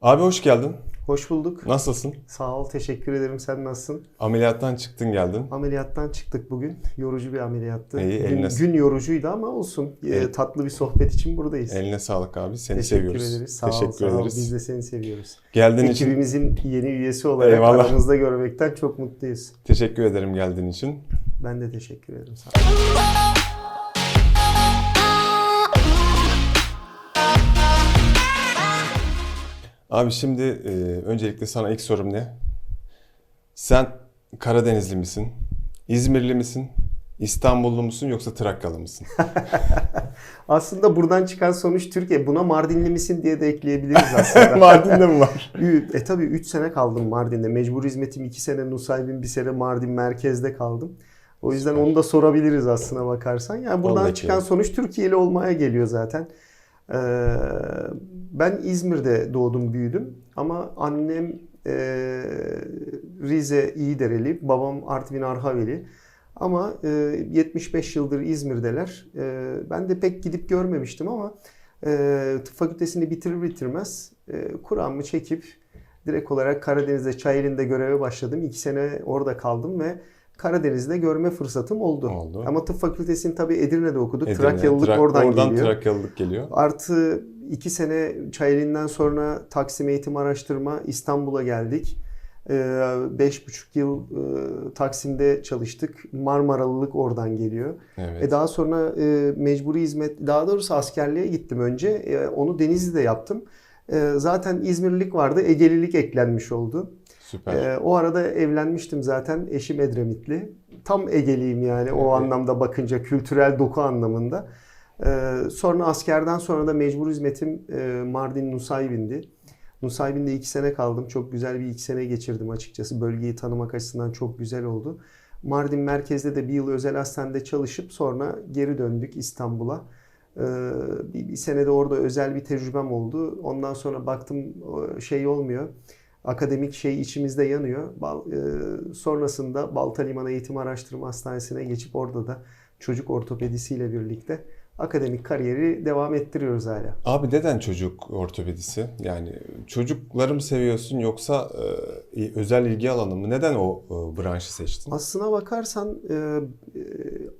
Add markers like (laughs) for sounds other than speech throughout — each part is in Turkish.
Abi hoş geldin. Hoş bulduk. Nasılsın? Sağ ol, teşekkür ederim. Sen nasılsın? Ameliyattan çıktın geldin. Ameliyattan çıktık bugün. Yorucu bir ameliyattı. İyi, gün, eline- gün yorucuydu ama olsun. Evet. tatlı bir sohbet için buradayız. Eline sağlık abi. Seni teşekkür seviyoruz. ederiz. Sağ ol, Teşekkür sağ ol. ederiz. Biz de seni seviyoruz. Geldiğin için Ekibimizin yeni üyesi olarak Eyvallah. aramızda görmekten çok mutluyuz. teşekkür ederim geldiğin için. Ben de teşekkür ederim. Sağ ol. Abi şimdi e, öncelikle sana ilk sorum ne? Sen Karadenizli misin? İzmirli misin? İstanbullu musun yoksa Trakyalı mısın? (laughs) Aslında buradan çıkan sonuç Türkiye. Buna Mardinli misin diye de ekleyebiliriz (laughs) aslında. Mardin'de mi var? (laughs) e tabii 3 sene kaldım Mardin'de. Mecbur hizmetim 2 sene Nusaybin, bir sene Mardin merkezde kaldım. O yüzden onu da sorabiliriz aslına bakarsan. Yani buradan Vallahi çıkan sonuç Türkiye'li olmaya geliyor zaten. Ee, ben İzmir'de doğdum, büyüdüm. Ama annem e, Rize İyidereli, babam Artvin Arhaveli. Ama e, 75 yıldır İzmir'deler. E, ben de pek gidip görmemiştim ama e, tıp fakültesini bitirir bitirmez e, Kur'an'ımı çekip direkt olarak Karadeniz'de Çayeli'nde göreve başladım. İki sene orada kaldım ve Karadeniz'de görme fırsatım oldu. Oldu. Ama tıp fakültesini tabii Edirne'de okuduk. Edirne, Trakyalılık Trak- oradan, oradan geliyor. Trakyalılık geliyor. Artı iki sene Çayeli'nden sonra Taksim Eğitim Araştırma İstanbul'a geldik. Ee, Beş buçuk yıl e, Taksim'de çalıştık. Marmaralılık oradan geliyor. Evet. E daha sonra e, mecburi hizmet, daha doğrusu askerliğe gittim önce. E, onu Denizli'de yaptım. Zaten İzmirlilik vardı, Egelilik eklenmiş oldu. Süper. E, o arada evlenmiştim zaten. Eşim Edremitli. Tam Egeliyim yani o Evet. anlamda bakınca, kültürel doku anlamında. E, sonra askerden sonra da mecbur hizmetim e, Mardin Nusaybin'di. Nusaybin'de iki sene kaldım. Çok güzel bir iki sene geçirdim açıkçası. Bölgeyi tanımak açısından çok güzel oldu. Mardin merkezde de bir yıl özel hastanede çalışıp sonra geri döndük İstanbul'a. Ee, bir, bir senede orada özel bir tecrübem oldu. Ondan sonra baktım o şey olmuyor. Akademik şey içimizde yanıyor. Bal- e, sonrasında Balta Liman Eğitim Araştırma Hastanesi'ne geçip orada da çocuk ortopedisiyle birlikte akademik kariyeri devam ettiriyoruz hala. Abi neden çocuk ortopedisi? Yani çocukları mı seviyorsun yoksa e, özel ilgi alanı mı? Neden o e, branşı seçtin? Aslına bakarsan e, e,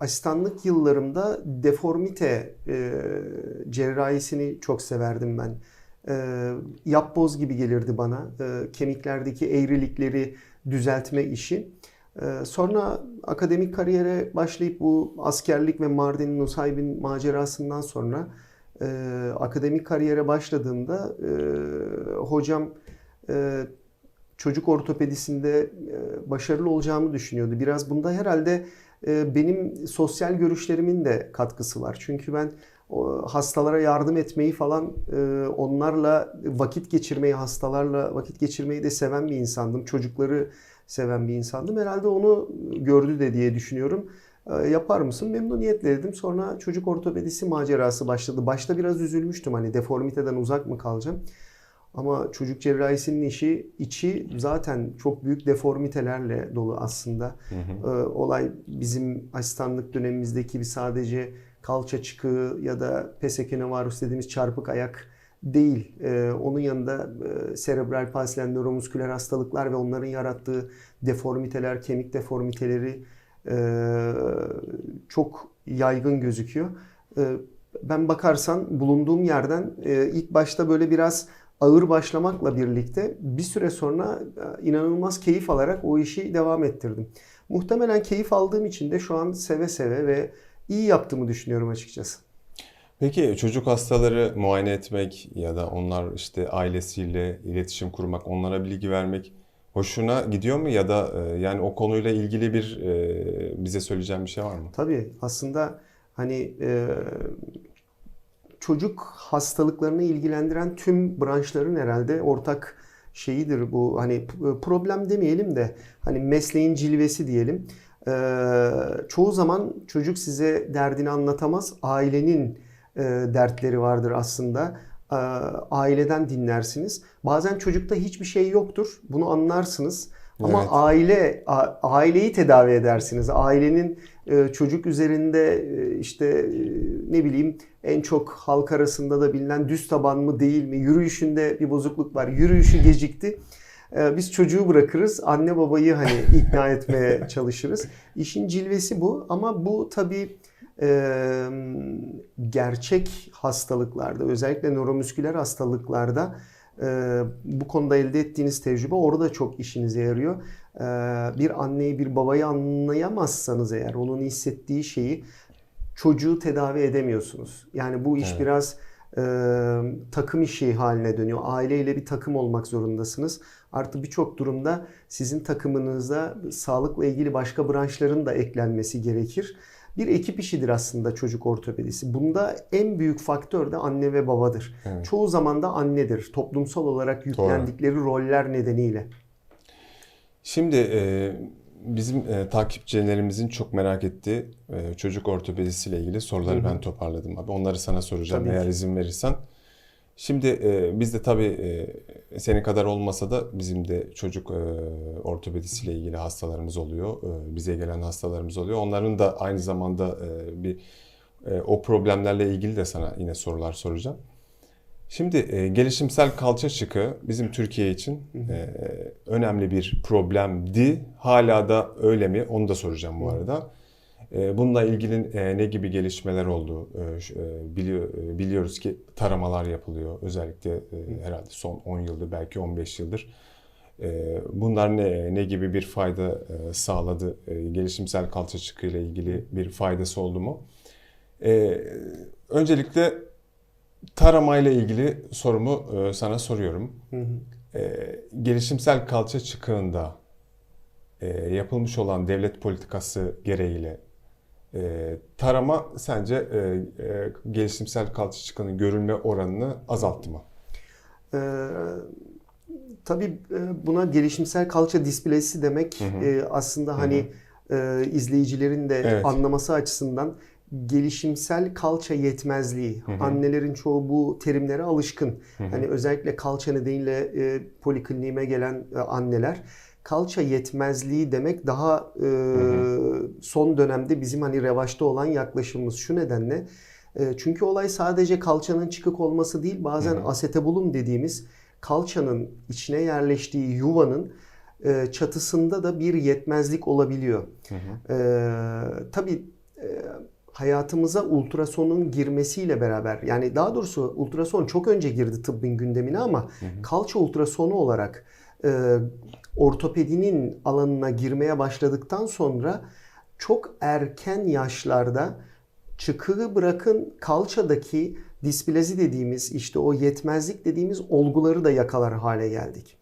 asistanlık yıllarımda deformite e, cerrahisini çok severdim ben. E, yapboz gibi gelirdi bana. E, kemiklerdeki eğrilikleri düzeltme işi. E, sonra akademik kariyere başlayıp bu askerlik ve Mardin Nusaybin macerasından sonra e, akademik kariyere başladığımda e, hocam e, çocuk ortopedisinde e, başarılı olacağımı düşünüyordu. Biraz bunda herhalde benim sosyal görüşlerimin de katkısı var. Çünkü ben hastalara yardım etmeyi falan e, onlarla vakit geçirmeyi, hastalarla vakit geçirmeyi de seven bir insandım. Çocukları seven bir insandım. Herhalde onu gördü de diye düşünüyorum. E, Yapar mısın? Memnuniyetle dedim. Sonra çocuk ortopedisi macerası başladı. Başta biraz üzülmüştüm hani deformiteden uzak mı kalacağım? Ama çocuk cerrahisinin işi içi zaten çok büyük deformitelerle dolu aslında. Hı hı. Ee, olay bizim asistanlık dönemimizdeki bir sadece kalça çıkığı ya da pesekene varus dediğimiz çarpık ayak değil. Ee, onun yanında e, serebral palsilen nöromusküler hastalıklar ve onların yarattığı deformiteler, kemik deformiteleri e, çok yaygın gözüküyor. Ee, ben bakarsan bulunduğum yerden e, ilk başta böyle biraz ağır başlamakla birlikte bir süre sonra e, inanılmaz keyif alarak o işi devam ettirdim. Muhtemelen keyif aldığım için de şu an seve seve ve iyi yaptığımı düşünüyorum açıkçası. Peki çocuk hastaları muayene etmek ya da onlar işte ailesiyle iletişim kurmak, onlara bilgi vermek hoşuna gidiyor mu ya da e, yani o konuyla ilgili bir e, bize söyleyeceğin bir şey var mı? Tabii aslında hani e, çocuk hastalıklarını ilgilendiren tüm branşların herhalde ortak şeyidir bu hani problem demeyelim de hani mesleğin cilvesi diyelim. E, çoğu zaman çocuk size derdini anlatamaz. Ailenin e, dertleri vardır aslında. E, aileden dinlersiniz. Bazen çocukta hiçbir şey yoktur. Bunu anlarsınız. Ama Evet. aile a- aileyi tedavi edersiniz. Ailenin e, çocuk üzerinde e, işte e, ne bileyim en çok halk arasında da bilinen düz taban mı değil mi? Yürüyüşünde bir bozukluk var. Yürüyüşü gecikti. E, Biz çocuğu bırakırız. Anne babayı hani (laughs) ikna etmeye çalışırız. İşin cilvesi bu ama bu tabii e, gerçek hastalıklarda özellikle nöromüsküler hastalıklarda e, bu konuda elde ettiğiniz tecrübe orada çok işinize yarıyor. E, bir anneyi bir babayı anlayamazsanız eğer onun hissettiği şeyi çocuğu tedavi edemiyorsunuz. Yani bu iş Evet. biraz e, takım işi haline dönüyor. Aileyle bir takım olmak zorundasınız. Artı birçok durumda sizin takımınıza sağlıkla ilgili başka branşların da eklenmesi gerekir. Bir ekip işidir aslında çocuk ortopedisi. Bunda en büyük faktör de anne ve babadır. Evet. Çoğu zaman da annedir. Toplumsal olarak yüklendikleri roller nedeniyle. Şimdi e, bizim e, takipçilerimizin çok merak ettiği e, çocuk ortopedisiyle ilgili soruları ben toparladım abi. Onları sana soracağım Tabii eğer ki. izin verirsen. Şimdi e, biz de tabii e, senin kadar olmasa da bizim de çocuk e, ortopedisiyle ilgili hastalarımız oluyor. E, bize gelen hastalarımız oluyor. Onların da aynı zamanda e, bir e, o problemlerle ilgili de sana yine sorular soracağım. Şimdi e, gelişimsel kalça çıkı bizim Türkiye için e, önemli bir problemdi. Hala da öyle mi? Onu da soracağım bu arada. E, bununla ilgili e, ne gibi gelişmeler oldu? E, şu- e, e, biliyoruz ki taramalar yapılıyor. Özellikle herhalde son 10 yıldır belki 15 yıldır. E, bunlar ne ne gibi bir fayda sağladı? Gelişimsel kalça çıkı ile ilgili bir faydası oldu mu? Öncelikle taramayla ilgili sorumu sana soruyorum. E, gelişimsel kalça çıkığında yapılmış olan devlet politikası gereğiyle e, tarama sence e, e, gelişimsel kalça çıkığının görülme oranını azalttı mı? Ee, tabii e, buna gelişimsel kalça displezisi demek e, aslında hani e, izleyicilerin de Evet. anlaması açısından gelişimsel kalça yetmezliği. Annelerin çoğu bu terimlere alışkın. Hani özellikle kalça nedeniyle e, polikliniğime gelen e, anneler kalça yetmezliği demek daha e, son dönemde bizim hani revaçta olan yaklaşımımız. Şu nedenle e, çünkü olay sadece kalçanın çıkık olması değil bazen asetabulum dediğimiz kalçanın içine yerleştiği yuvanın e, çatısında da bir yetmezlik olabiliyor. E, tabii e, hayatımıza ultrasonun girmesiyle beraber yani daha doğrusu ultrason çok önce girdi tıbbın gündemine ama kalça ultrasonu olarak e, ortopedinin alanına girmeye başladıktan sonra çok erken yaşlarda çıkığı bırakın kalçadaki displazi dediğimiz işte o yetmezlik dediğimiz olguları da yakalar hale geldik.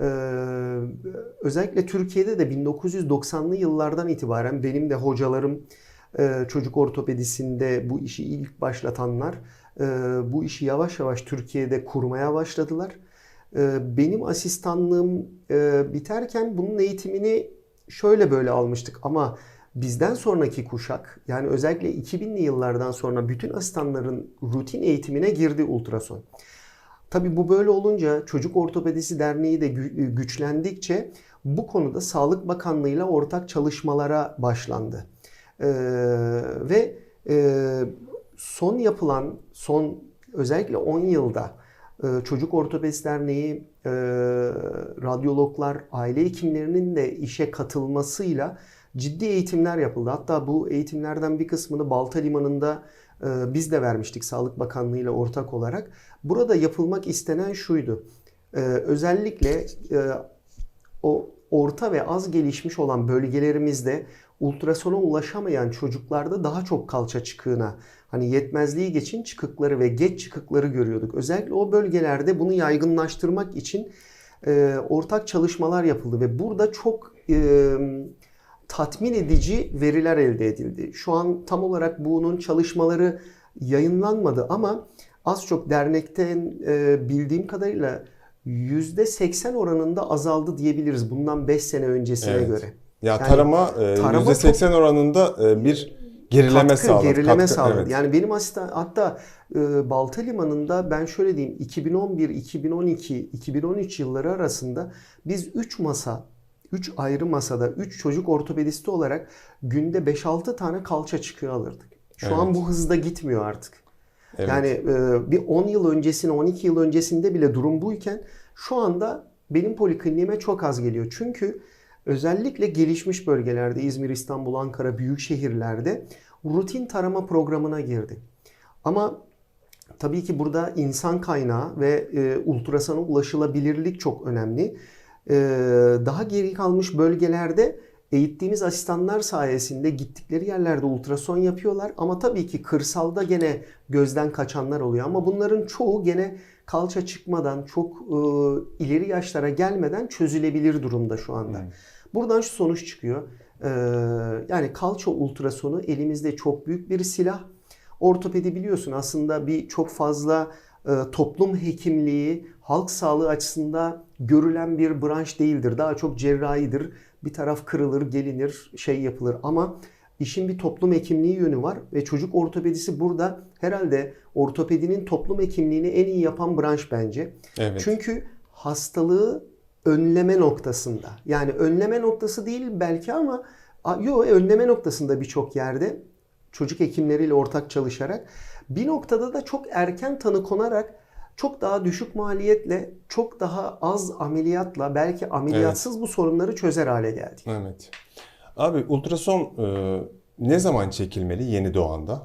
Ee, özellikle Türkiye'de de 1990'lı yıllardan itibaren benim de hocalarım e, çocuk ortopedisinde bu işi ilk başlatanlar e, bu işi yavaş yavaş Türkiye'de kurmaya başladılar. E, benim asistanlığım e, biterken bunun eğitimini şöyle böyle almıştık ama bizden sonraki kuşak yani özellikle 2000'li yıllardan sonra bütün asistanların rutin eğitimine girdi ultrason. Tabii bu böyle olunca Çocuk Ortopedisi Derneği de gü- güçlendikçe bu konuda Sağlık Bakanlığı ile ortak çalışmalara başlandı. Ee, ve e, son yapılan, son özellikle 10 yılda e, Çocuk Ortopedisi Derneği, e, radyologlar, aile hekimlerinin de işe katılmasıyla ciddi eğitimler yapıldı. Hatta bu eğitimlerden bir kısmını Balta Limanı'nda e, biz de vermiştik Sağlık Bakanlığı ile ortak olarak. Burada yapılmak istenen şuydu. E, özellikle o orta ve az gelişmiş olan bölgelerimizde ultrasona ulaşamayan çocuklarda daha çok kalça çıkığına hani yetmezliği geçin çıkıkları ve geç çıkıkları görüyorduk. Özellikle o bölgelerde bunu yaygınlaştırmak için e, ortak çalışmalar yapıldı ve burada çok e, tatmin edici veriler elde edildi. Şu an tam olarak bunun çalışmaları yayınlanmadı ama az çok dernekten e, bildiğim kadarıyla %80 oranında azaldı diyebiliriz bundan 5 sene öncesine Evet. göre. Ya Yani tarama, e, tarama %80 oranında e, bir gerileme katkı, sağladı. gerileme Katkı, sağladı. evet. Yani benim asistan hatta e, Balta Limanı'nda ben şöyle diyeyim 2011, 2012, 2013 yılları arasında biz 3 masa 3 ayrı masada 3 çocuk ortopedisti olarak günde 5-6 tane kalça çıkıyor alırdık. Şu Evet. an bu hızda gitmiyor artık. Evet. Yani e, bir 10 yıl öncesine, 12 yıl öncesinde bile durum buyken şu anda benim polikliniğime çok az geliyor. Çünkü özellikle gelişmiş bölgelerde İzmir, İstanbul, Ankara, büyük şehirlerde rutin tarama programına girdi. Ama tabii ki burada insan kaynağı ve e, ultrasona ulaşılabilirlik çok önemli. E, daha geri kalmış bölgelerde eğittiğimiz asistanlar sayesinde gittikleri yerlerde ultrason yapıyorlar. Ama tabii ki kırsalda gene gözden kaçanlar oluyor. Ama bunların çoğu gene kalça çıkmadan, çok e, ileri yaşlara gelmeden çözülebilir durumda şu anda. Buradan şu sonuç çıkıyor. E, yani kalça ultrasonu elimizde çok büyük bir silah. Ortopedi biliyorsun aslında bir çok fazla e, toplum hekimliği, halk sağlığı açısından görülen bir branş değildir. Daha çok cerrahidir. Bir taraf kırılır, gelinir, şey yapılır ama işin bir toplum hekimliği yönü var ve çocuk ortopedisi burada herhalde ortopedinin toplum hekimliğini en iyi yapan branş bence. Evet. Çünkü hastalığı önleme noktasında. Yani önleme noktası değil belki ama yo önleme noktasında birçok yerde çocuk hekimleriyle ortak çalışarak bir noktada da çok erken tanı konarak çok daha düşük maliyetle, çok daha az ameliyatla belki ameliyatsız bu sorunları çözer hale geldik. Evet. Abi ultrason e, ne zaman çekilmeli yeni doğanda?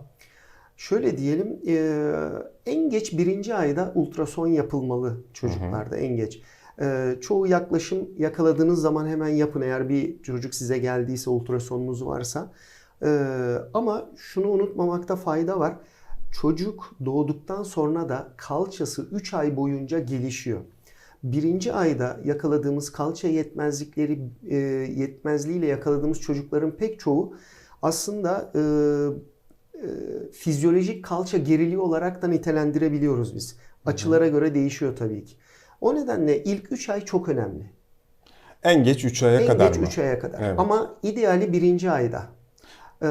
Şöyle diyelim e, en geç birinci ayda ultrason yapılmalı çocuklarda en geç. E, çoğu yaklaşım yakaladığınız zaman hemen yapın eğer bir çocuk size geldiyse ultrasonunuz varsa. E, ama şunu unutmamakta fayda var. Çocuk doğduktan sonra da kalçası 3 ay boyunca gelişiyor. Birinci ayda yakaladığımız kalça yetmezlikleri e, yetmezliğiyle yakaladığımız çocukların pek çoğu aslında e, e, fizyolojik kalça geriliği olarak da nitelendirebiliyoruz biz. Açılara göre değişiyor tabii ki. O nedenle ilk 3 ay çok önemli. En geç 3 aya En kadar geç mı? 3 aya kadar. Evet. Ama ideali birinci ayda. Ee,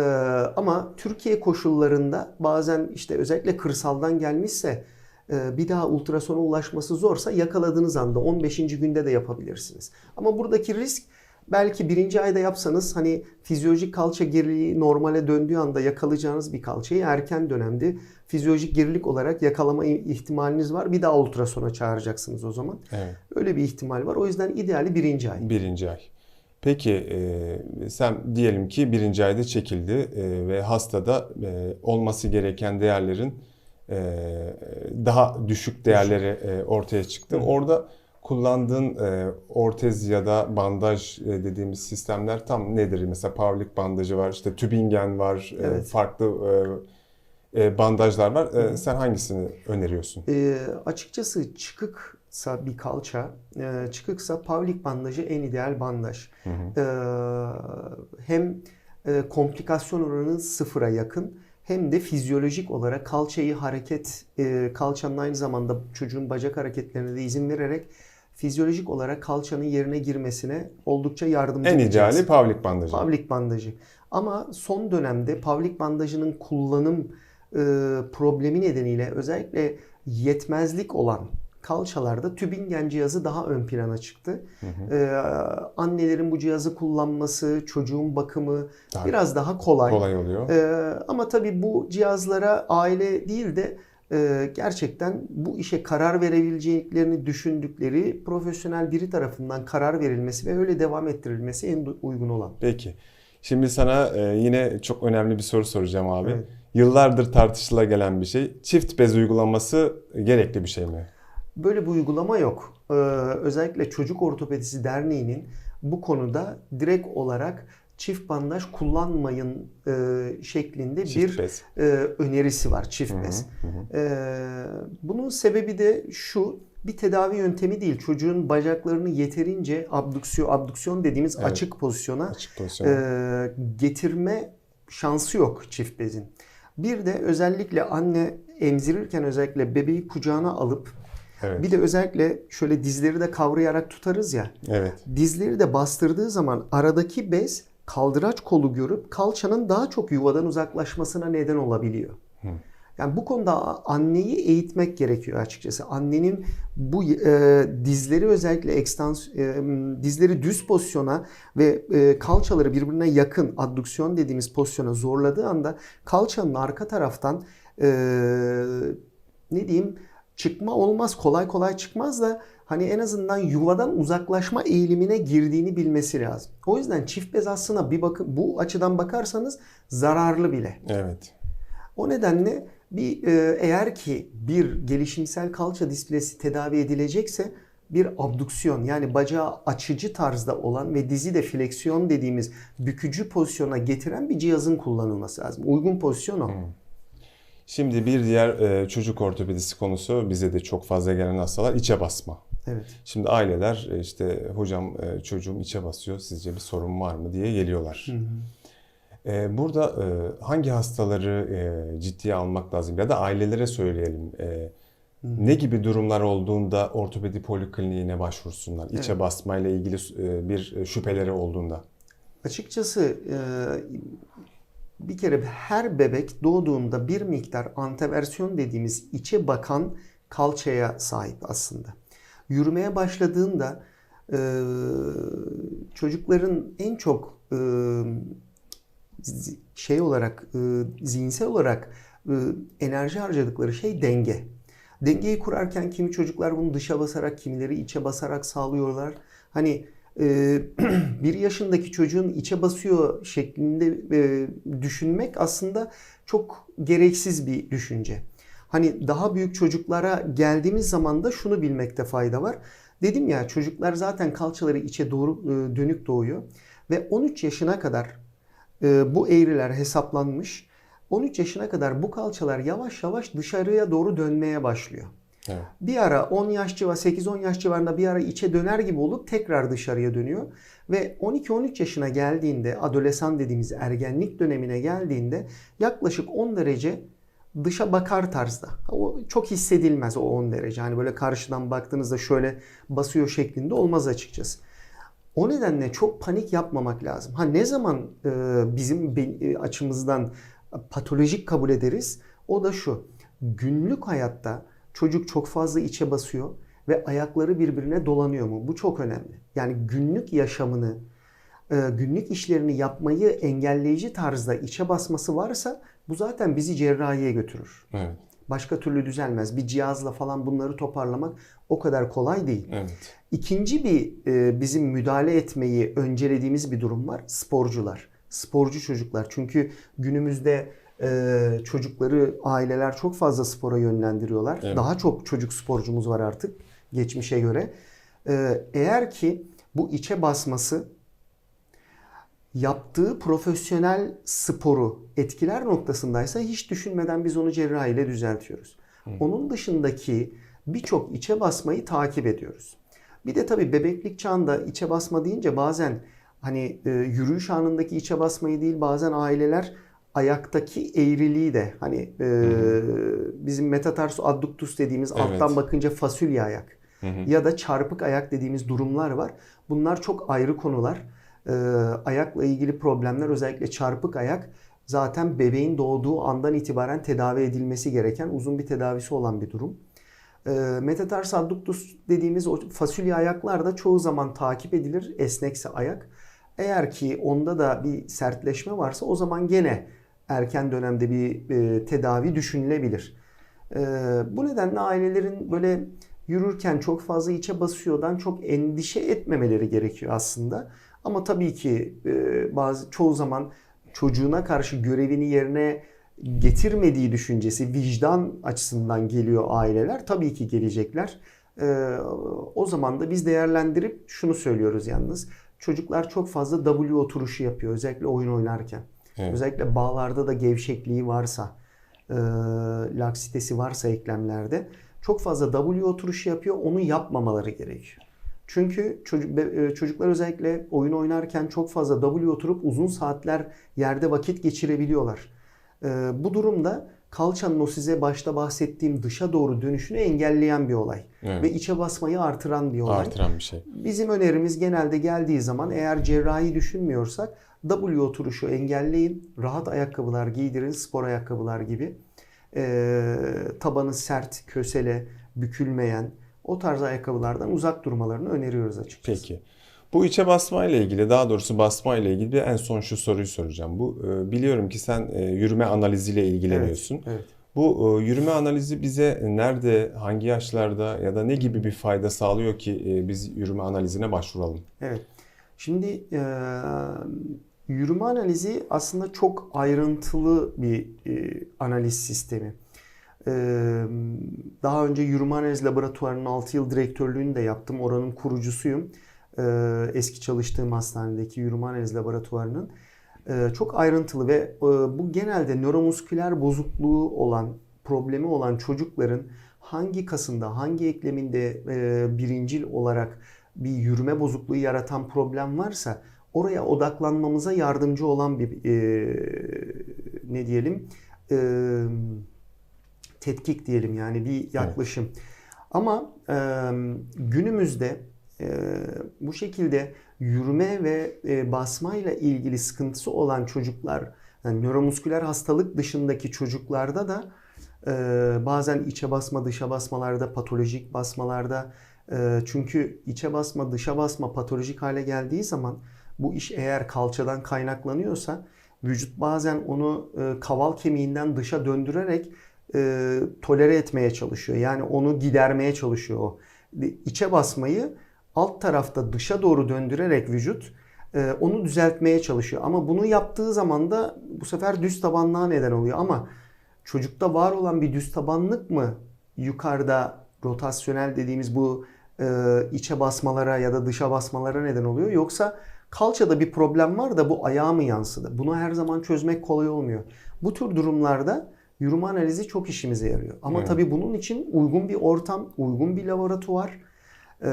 ama Türkiye koşullarında bazen işte özellikle kırsaldan gelmişse e, bir daha ultrasona ulaşması zorsa yakaladığınız anda 15. günde de yapabilirsiniz. Ama buradaki risk belki birinci ayda yapsanız hani fizyolojik kalça geriliği normale döndüğü anda yakalayacağınız bir kalçayı erken dönemde fizyolojik gerilik olarak yakalama ihtimaliniz var. Bir daha ultrasona çağıracaksınız o zaman. Evet. Öyle bir ihtimal var. O yüzden ideali birinci ay. Birinci ay. Peki e, sen diyelim ki birinci ayda çekildi e, ve hastada e, olması gereken değerlerin e, daha düşük değerleri e, ortaya çıktı. Orada kullandığın e, ortez ya da bandaj e, dediğimiz sistemler tam nedir? Mesela Pavlik bandajı var, işte Tübingen var, e, Evet. farklı e, e, bandajlar var. E, sen hangisini öneriyorsun? E, açıkçası çıkıksa bir kalça, e, çıkıksa Pavlik bandajı en ideal bandaj. E, hem e, komplikasyon oranı sıfıra yakın hem de fizyolojik olarak kalçayı hareket, e, kalçanın aynı zamanda çocuğun bacak hareketlerine de izin vererek fizyolojik olarak kalçanın yerine girmesine oldukça yardımcı En cihaz. ideali Pavlik bandajı. Pavlik bandajı. Ama son dönemde Pavlik bandajının kullanım e, problemi nedeniyle özellikle yetmezlik olan kalçalarda Tübingen cihazı daha ön plana çıktı. E, annelerin bu cihazı kullanması, çocuğun bakımı Daha biraz daha kolay. kolay oluyor. E, ama tabii bu cihazlara aile değil de gerçekten bu işe karar verebileceklerini düşündükleri profesyonel biri tarafından karar verilmesi ve öyle devam ettirilmesi en uygun olan. Peki. Şimdi sana e, yine çok önemli bir soru soracağım abi. Evet. Yıllardır tartışıla gelen bir şey. Çift bez uygulaması gerekli bir şey mi? Böyle bir uygulama yok. Ee, özellikle Çocuk Ortopedisi Derneği'nin bu konuda direkt olarak çift bandaj kullanmayın e, şeklinde Çift bir bez. e, önerisi var çift bez. Ee, bunun sebebi de şu bir tedavi yöntemi değil. Çocuğun bacaklarını yeterince abduksiyon, abduksiyon dediğimiz Evet. açık pozisyona Açık pozisyon. e, getirme şansı yok çift bezin. Bir de özellikle anne emzirirken özellikle bebeği kucağına alıp evet. bir de özellikle şöyle dizleri de kavrayarak tutarız ya. Evet. Dizleri de bastırdığı zaman aradaki bez kaldıraç kolu görüp kalçanın daha çok yuvadan uzaklaşmasına neden olabiliyor. Yani bu konuda anneyi eğitmek gerekiyor açıkçası. Annenin bu e, dizleri özellikle ekstans e, dizleri düz pozisyona ve e, kalçaları birbirine yakın addüksiyon dediğimiz pozisyona zorladığı anda kalçanın arka taraftan e, ne diyeyim çıkma olmaz kolay kolay çıkmaz da hani en azından yuvadan uzaklaşma eğilimine girdiğini bilmesi lazım. O yüzden çift bez aslında bir bakın bu açıdan bakarsanız zararlı bile. Evet. O nedenle bir e, eğer ki bir gelişimsel kalça displesi tedavi edilecekse bir abduksiyon yani bacağı açıcı tarzda olan ve dizi de fleksiyon dediğimiz bükücü pozisyona getiren bir cihazın kullanılması lazım. Uygun pozisyon o. Şimdi bir diğer e, çocuk ortopedisi konusu bize de çok fazla gelen hastalar içe basma. Evet. Şimdi aileler e, işte hocam e, çocuğum içe basıyor sizce bir sorun var mı diye geliyorlar. E, Burada e, hangi hastaları ciddiye almak lazım ya da ailelere söyleyelim. E, Ne gibi durumlar olduğunda ortopedi polikliniğine başvursunlar? İçe basmayla ilgili bir şüpheleri olduğunda. Açıkçası bir kere her bebek doğduğunda bir miktar anteversiyon dediğimiz içe bakan kalçaya sahip aslında. Yürümeye başladığında e, çocukların en çok e, şey olarak e, zihinsel olarak e, enerji harcadıkları şey denge. Dengeyi kurarken kimi çocuklar bunu dışa basarak, kimileri içe basarak sağlıyorlar. Hani e, (clears throat) bir yaşındaki çocuğun içe basıyor şeklinde e, düşünmek aslında çok gereksiz bir düşünce. Hani daha büyük çocuklara geldiğimiz zaman da şunu bilmekte fayda var. Dedim ya çocuklar zaten kalçaları içe doğru e, dönük doğuyor ve 13 yaşına kadar e, bu eğriler hesaplanmış. 13 yaşına kadar bu kalçalar yavaş yavaş dışarıya doğru dönmeye başlıyor. Evet. Bir ara 10 yaş civarı 8-10 yaş civarında bir ara içe döner gibi olup tekrar dışarıya dönüyor. Ve 12-13 yaşına geldiğinde adolesan dediğimiz ergenlik dönemine geldiğinde yaklaşık 10 derece dışa bakar tarzda. O çok hissedilmez o 10 derece. Hani böyle karşıdan baktığınızda şöyle basıyor şeklinde olmaz açıkçası. O nedenle çok panik yapmamak lazım. Ha ne zaman e, bizim e, açımızdan patolojik kabul ederiz? O da şu. Günlük hayatta çocuk çok fazla içe basıyor ve ayakları birbirine dolanıyor mu? Bu çok önemli. Yani günlük yaşamını, günlük işlerini yapmayı engelleyici tarzda içe basması varsa bu zaten bizi cerrahiye götürür. Evet. Başka türlü düzelmez. Bir cihazla falan bunları toparlamak o kadar kolay değil. Evet. İkinci bir e, bizim müdahale etmeyi öncelediğimiz bir durum var. Sporcular. Sporcu çocuklar. Çünkü günümüzde e, çocukları aileler çok fazla spora yönlendiriyorlar. Evet. Daha çok çocuk sporcumuz var artık geçmişe göre. E, eğer ki bu içe basması yaptığı profesyonel sporu etkiler noktasındaysa hiç düşünmeden biz onu cerrahiyle düzeltiyoruz. Onun dışındaki birçok içe basmayı takip ediyoruz. Bir de tabii bebeklik çağında içe basma deyince bazen hani e, yürüyüş anındaki içe basmayı değil bazen aileler ayaktaki eğriliği de hani e, bizim metatarsus adductus dediğimiz Evet. alttan bakınca fasulye ayak ya da çarpık ayak dediğimiz durumlar var. Bunlar çok ayrı konular. Ee, ayakla ilgili problemler özellikle çarpık ayak zaten bebeğin doğduğu andan itibaren tedavi edilmesi gereken uzun bir tedavisi olan bir durum. Ee, metatarsus adductus dediğimiz o fasulye ayaklar da çoğu zaman takip edilir esnekse ayak. Eğer ki onda da bir sertleşme varsa o zaman gene erken dönemde bir e, tedavi düşünülebilir. Ee, bu nedenle ailelerin böyle yürürken çok fazla içe basıyordan çok endişe etmemeleri gerekiyor aslında. Ama tabii ki e, bazı çoğu zaman çocuğuna karşı görevini yerine getirmediği düşüncesi vicdan açısından geliyor aileler. Tabii ki gelecekler. Ee, o zaman da biz değerlendirip şunu söylüyoruz yalnız. Çocuklar çok fazla W oturuşu yapıyor özellikle oyun oynarken. Evet. Özellikle bağlarda da gevşekliği varsa, e, laksitesi varsa eklemlerde çok fazla W oturuşu yapıyor. Onu yapmamaları gerekiyor. Çünkü çocuk, e, çocuklar özellikle oyun oynarken çok fazla W oturup uzun saatler yerde vakit geçirebiliyorlar. E, bu durumda kalçanın o size başta bahsettiğim dışa doğru dönüşünü engelleyen bir olay. Evet. Ve içe basmayı artıran bir olay. Artıran bir şey. Bizim önerimiz genelde geldiği zaman eğer cerrahi düşünmüyorsak W oturuşu engelleyin. Rahat ayakkabılar giydirin, spor ayakkabılar gibi. E, tabanı sert, kösele, bükülmeyen o tarz ayakkabılardan uzak durmalarını öneriyoruz açıkçası. Peki. Bu içe basma ile ilgili, daha doğrusu basma ile ilgili bir en son şu soruyu soracağım. Bu e, biliyorum ki sen e, yürüme analiziyle ilgileniyorsun. Evet, evet. Bu e, yürüme analizi bize nerede, hangi yaşlarda ya da ne gibi bir fayda sağlıyor ki biz yürüme analizine başvuralım? Evet. Şimdi e, yürüme analizi aslında çok ayrıntılı bir e, analiz sistemi. E, daha önce yürüme analiz laboratuvarının 6 yıl direktörlüğünü de yaptım. Oranın kurucusuyum. E, eski çalıştığım hastanedeki yürüme analiz laboratuvarının. E, çok ayrıntılı ve e, bu genelde nöromusküler bozukluğu olan, problemi olan çocukların hangi kasında, hangi ekleminde e, birincil olarak bir yürüme bozukluğu yaratan problem varsa oraya odaklanmamıza yardımcı olan bir e, ne diyelim e, tetkik diyelim yani bir yaklaşım. Ama e, günümüzde e, bu şekilde yürüme ve e, basmayla ilgili sıkıntısı olan çocuklar, yani nöromusküler hastalık dışındaki çocuklarda da e, bazen içe basma, dışa basmalarda, patolojik basmalarda e, çünkü içe basma, dışa basma patolojik hale geldiği zaman bu iş eğer kalçadan kaynaklanıyorsa vücut bazen onu e, kaval kemiğinden dışa döndürerek e, tolere etmeye çalışıyor. Yani onu gidermeye çalışıyor o. İçe basmayı alt tarafta dışa doğru döndürerek vücut e, onu düzeltmeye çalışıyor. Ama bunu yaptığı zaman da bu sefer düz tabanlığa neden oluyor. Ama çocukta var olan bir düz tabanlık mı yukarıda rotasyonel dediğimiz bu e, içe basmalara ya da dışa basmalara neden oluyor? Yoksa kalçada bir problem var da bu ayağa mı yansıdı? Bunu her zaman çözmek kolay olmuyor. Bu tür durumlarda yürüme analizi çok işimize yarıyor. Ama Evet. tabii bunun için uygun bir ortam, uygun bir laboratuvar, e,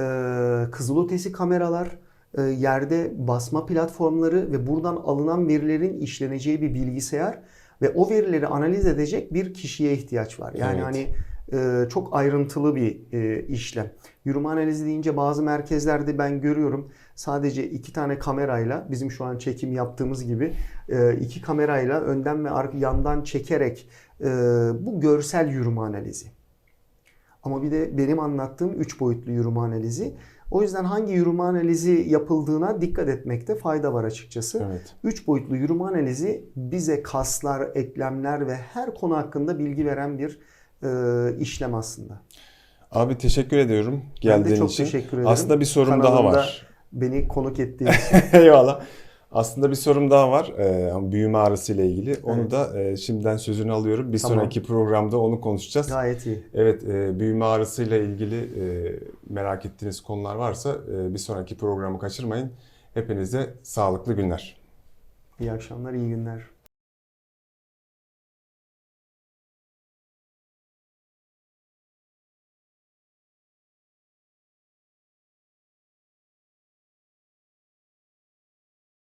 kızılötesi kameralar, e, yerde basma platformları ve buradan alınan verilerin işleneceği bir bilgisayar ve o verileri analiz edecek bir kişiye ihtiyaç var. Yani Evet. hani e, çok ayrıntılı bir e, işlem. Yürüme analizi deyince bazı merkezlerde ben görüyorum sadece iki tane kamerayla bizim şu an çekim yaptığımız gibi e, iki kamerayla önden ve yandan çekerek e, bu görsel yürüme analizi. Ama bir de benim anlattığım üç boyutlu yürüme analizi. O yüzden hangi yürüme analizi yapıldığına dikkat etmekte fayda var açıkçası. Evet. Üç boyutlu yürüme analizi bize kaslar, eklemler ve her konu hakkında bilgi veren bir e, işlem aslında. Abi teşekkür ediyorum Ben geldiğin de çok için. teşekkür ederim. Aslında bir sorum daha Kanalımda var. Beni konuk ettiğin (laughs) için. Eyvallah. Aslında bir sorum daha var. Ee, büyüme ağrısı ile ilgili. Onu Evet. da e, şimdiden sözünü alıyorum. Bir Tamam. sonraki programda onu konuşacağız. Gayet iyi. Evet, e, büyüme ağrısıyla ilgili e, merak ettiğiniz konular varsa e, bir sonraki programı kaçırmayın. Hepinize sağlıklı günler. İyi akşamlar, iyi günler.